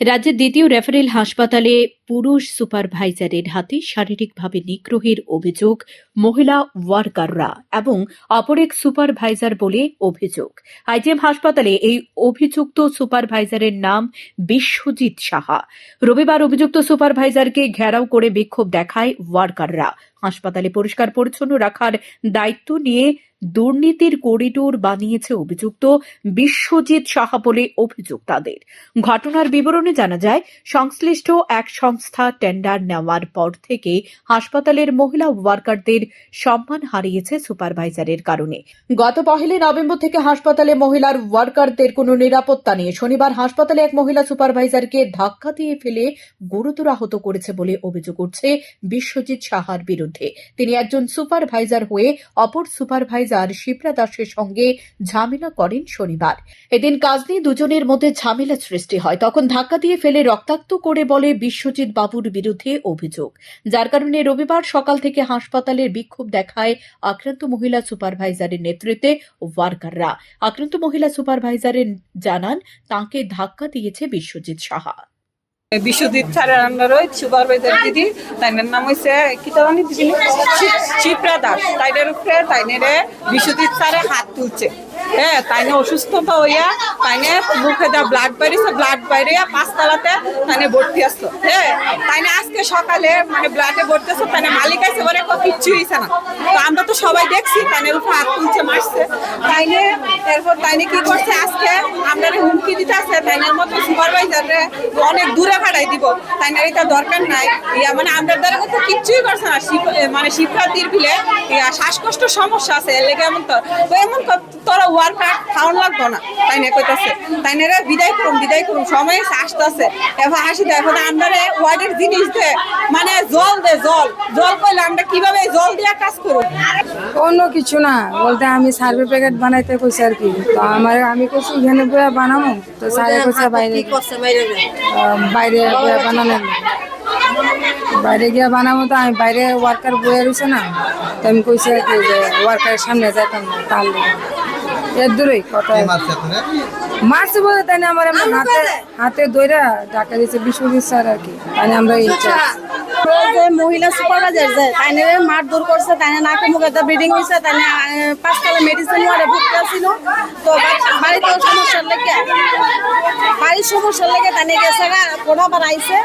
রাজ্যের দ্বিতীয় রেফারেল হাসপাতালে পুরুষ সুপারভাইজারের হাতে শারীরিকভাবে নিগ্রহের অভিযোগ মহিলা ওয়ার্কাররা এবং অপর এক সুপারভাইজার বলে অভিযোগ। আইজিএম হাসপাতালে এই অভিযুক্ত সুপারভাইজারের নাম বিশ্বজিৎ সাহা। রবিবার অভিযুক্ত সুপারভাইজারকে ঘেরাও করে বিক্ষোভ দেখায় ওয়ার্কাররা। হাসপাতালে পরিষ্কার পরিচ্ছন্ন রাখার দায়িত্ব নিয়ে দুর্নীতির করিডোর বানিয়েছে অভিযুক্ত বিশ্বজিৎ সাহা বলে অভিযোগ তাদের। ঘটনার বিবরণে জানা যায়, সংশ্লিষ্ট এক সংস্থা টেন্ডার নেওয়ার পর থেকে হাসপাতালের মহিলা ওয়ার্কারদের সম্মান হারিয়েছে সুপারভাইজারের কারণে। গত পহেলি নভেম্বর থেকে হাসপাতালে মহিলার ওয়ার্কারদের কোনো নিরাপত্তা নেই। শনিবার হাসপাতালে এক মহিলা সুপারভাইজারকে ধাক্কা দিয়ে ফেলে গুরুতর আহত করেছে বলে অভিযোগ উঠছে বিশ্বজিৎ সাহার বিরুদ্ধে। তিনি একজন সুপারভাইজার হয়ে অপর সুপারভাইজার শিপ্রা দাসের সঙ্গে ঝামেলা করেন শনিবার। এদিন কাজ নিয়ে দুজনের মধ্যে ঝামেলা সৃষ্টি হয়। তখন ধাক্কা দিয়ে ফেলে রক্তাক্ত করে বলে বিশ্বজিৎ বাবুর বিরুদ্ধে অভিযোগ। যার কারণে রবিবার সকাল থেকে হাসপাতালের বিক্ষোভ দেখায় আক্রান্ত মহিলা সুপারভাইজারের নেতৃত্বে ওয়ার্কাররা। আক্রান্ত মহিলা সুপারভাইজারের জানান, তাকে ধাক্কা দিয়েছে বিশ্বজিৎ সাহা। বিশ্বজিৎ স্যারের আন্ডারে সুপারভাইজার দিদি, তাইনের নাম হয়েছে কি তার দিদি চিপ্রা দাস। তাইনের উপরে তাইনেরে বিশ্বজিৎ স্যারে হাত তুলছে। হ্যাঁ তাইনে অসুস্থতা হইয়া তাইনে মুখে যা ব্লাড বাইরেছে ব্লাড বাইরে পাঁচতলাতে তাইনে ভর্তি আসতো হ্যাঁ তাইনে আজকে সকালে মানে ব্লাডে ভর্তি আসতো তাইনে মালিক আছে বলে কিচ্ছু হয়েছে না। তো আমরা তো সবাই দেখছি, তাইনের উপরে হাত তুলছে, মারছে। তাইনে এরপর তাইনে কি করছে? আজকে আমরা হুমকি দিতে আছে তাইনের মতো সুপারভাইজারে অনেক দূরে ভাড়াই দিব তাইনের এটা দরকার নাই। ইয়া মানে আমরা দ্বারা তো কিচ্ছুই করছে না। মানে শিক্ষার্থীর ফিলে ইয়া শ্বাসকষ্ট সমস্যা আছে। এর লেগে এমন তো এমন তোরা ওয়ার্কার খাওয়ান লাগবো না তাই না? কইতাছে। তাই না বিদায় করুন বিদায় করুন। সময় এসে আসতেছে। এবার হাসি দেয় এখন আমরা ওয়ার্ডের জিনিস দে মানে জল দে জল। জল কইলে আমরা কীভাবে জল দিয়া কাজ করব? অন্য কিছু না। বলতে আমি সার্ভে প্যাকেট বানাইতে কইছি আর কি। তো আমার আমি কইছি এখানে বইয়া বানাবো তো স্যারে কইছে বাইরে বাইরে বানালেন বাইরে গিয়ে বানাবো তো আমি বাইরে ওয়ার্কার বয়ে রয়েছে না তো আমি কইছি আর কি যে ওয়ার্কারের সামনে যাইতাম না তার এর দূরেই কথা মারছে বলে তাই না আমার হাতে হাতে দইরা ডাকা দিয়েছে বিশ্বজিৎ স্যার আর কি। তাই আমরা মহিলা সুপারভাইজার যে, তাইনে মার দূর করছে, তাইনে নাকে মুখে তো ব্লিডিং হয়েছে তাইনে পাঁচতলা মেডিসিন ওয়ার্ডে ভর্তি ছিল তো বাড়িতে সমস্যার লেগে, বাড়ির সমস্যার লেগে তাইনে গেছে কোনাবার আইছে।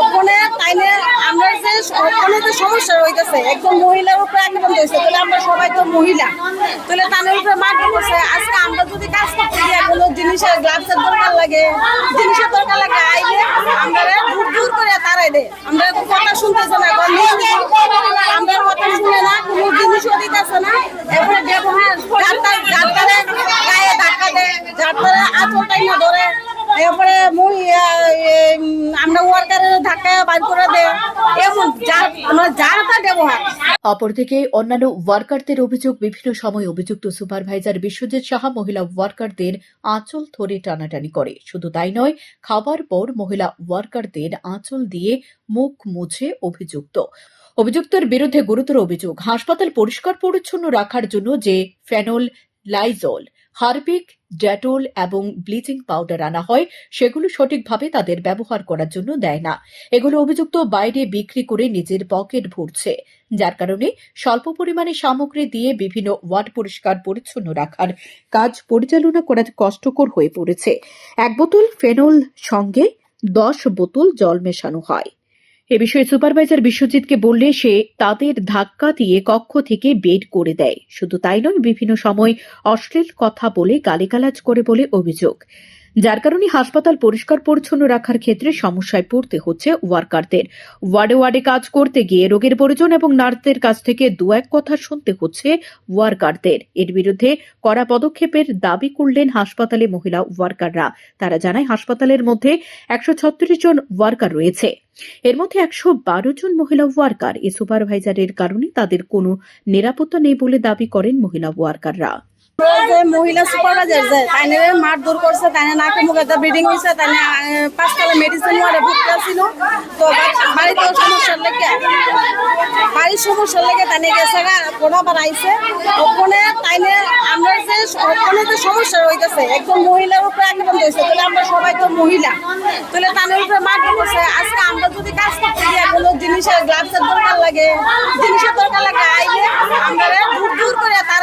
ওখানে তাইনে আমরা যে, ওখানে যে সমস্যা হইতেছে একজন মহিলার উপরে আক্রমণ হয়েছে তাহলে আমরা সবাই তো মহিলা। তাহলে তাদের উপরে মার দূর করছে, আজকে আমরা যদি কাজ করতে গিয়ে কোনো জিনিসের গ্লাভসের দরকার লাগে, জিনিসের দরকার লাগে, আইলে আমরা দূর দূর করে তারাই দে আমরা কথা শুনতেছে না আমাদের কথা শুনে না, কোনো জিনিসও না। এরপরে ব্যবহার গায়ে ধাক্কা দেয় যাত্রারে আঁচলটাই না ধরে, এরপরে মুই আমরা ওয়ার্কারের ধাক্কা বাইর করে দেয় অপরদিকে অন্যান্য ওয়ার্কারদের অভিযোগ, বিভিন্ন সময় অভিযুক্ত সুপারভাইজার বিশ্বজিৎ সাহা মহিলা ওয়ার্কারদের আঁচল ধরে টানাটানি করে। শুধু তাই নয়, খাবার পর মহিলা ওয়ার্কারদের আঁচল দিয়ে মুখ মুছে অভিযুক্ত। অভিযুক্তের বিরুদ্ধে গুরুতর অভিযোগ, হাসপাতাল পরিষ্কার পরিচ্ছন্ন রাখার জন্য যে ফেনল লাইজল হারপিক, ডেটল এবং ব্লিচিং পাউডার আনা হয়, সেগুলো সঠিকভাবে তাদের ব্যবহার করার জন্য দেয় না। এগুলো অভিযুক্ত বাইরে বিক্রি করে নিজের পকেট ভরছে, যার কারণে স্বল্প পরিমাণে সামগ্রী দিয়ে বিভিন্ন ওয়ার্ড পরিষ্কার পরিচ্ছন্ন রাখার কাজ পরিচালনা করা কষ্টকর হয়ে পড়েছে। এক বোতল ফেনল সঙ্গে দশ বোতল জল মেশানো হয়। এ বিষয়ে সুপারভাইজার বিশ্বজিৎকে বললে সে তাদের ধাক্কা দিয়ে কক্ষ থেকে বের করে দেয়। শুধু তাই নয়, বিভিন্ন সময় অশ্লীল কথা বলে গালিগালাজ করে বলে অভিযোগ। যার কারণে হাসপাতাল পরিষ্কার পরিচ্ছন্ন রাখার ক্ষেত্রে সমস্যায় পড়তে হচ্ছে ওয়ার্কারদের। ওয়ার্ডে ওয়ার্ডে কাজ করতে গিয়ে রোগের পরিজন এবং নার্সদের কাছ থেকে দু এক কথা শুনতে হচ্ছে ওয়ার্কারদের। এর বিরুদ্ধে কড়া পদক্ষেপের দাবি করলেন হাসপাতালে মহিলা ওয়ার্কাররা। তারা জানায়, হাসপাতালের মধ্যে একশো ছত্রিশ জন ওয়ার্কার রয়েছে। এর মধ্যে একশো বারো জন মহিলা ওয়ার্কার। এই সুপারভাইজারের কারণে তাদের কোনো নিরাপত্তা নেই বলে দাবি করেন মহিলা ওয়ার্কাররা। মহিলা সুপারভাইজার যে তাইনে মারধর করছে, তাইনে নাকে মুখে ব্লিডিং হয়েছে তাইনে পাঁচতলা মেডিসিন তো বাড়িতে সমস্যার লেগে বাড়ির সমস্যার লেগে তাইনে গেছে পোড়া বানাইছে। ওখানে তাইনে আমরা যে ওখানে যে সমস্যা একজন মহিলার উপরে আক্রমণ তাহলে আমরা সবাই তো মহিলা। তাহলে তাদের উপরে করছে। আজকে আমরা যদি কাজ করতে গিয়ে কোনো জিনিসের গ্লাভসের দরকার লাগে, জিনিসের দরকার লাগে, আইলে আমরা দূর দূর করে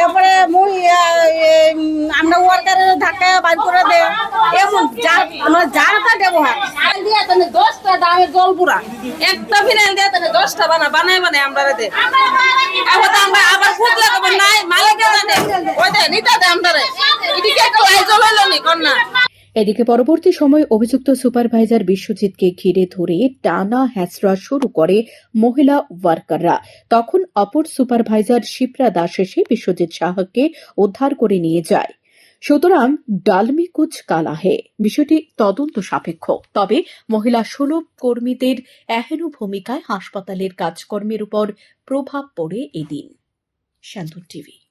এরপরে মুই আমরা ওয়ার্কারের ধাক্কা বাইর করে দে এমন যা মানে যার তা ব্যবহার দিয়ে তাহলে দশটা দামে জল পুরা। একটা ফিনাইল দিয়ে তাহলে দশটা বানা, বানাই বানাই আমরা দে। এখন আমরা আবার ফুট লাগাবো, নাই, মালিকে জানে। ওই দে, নিতে দে আমরা এদিকে একটা লাই জল হইল নি, কন্যা। এদিকে পরবর্তী সময় অভিযুক্ত সুপারভাইজার বিশ্বজিৎকে ঘিরে ধরে টানা হ্যাচড়া শুরু করে মহিলা ওয়ার্কাররা। তখন অপর সুপারভাইজার শিপ্রা দাস এসে বিশ্বজিৎ সাহাকে উদ্ধার করে নিয়ে যায়। সুতরাং ডালমি কুচ কালা হে বিষয়টি তদন্ত সাপেক্ষ। তবে মহিলা সুলভ কর্মীদের এহেন ভূমিকায় হাসপাতালের কাজকর্মের উপর প্রভাব পড়ে এদিন। শান্তন টিভি।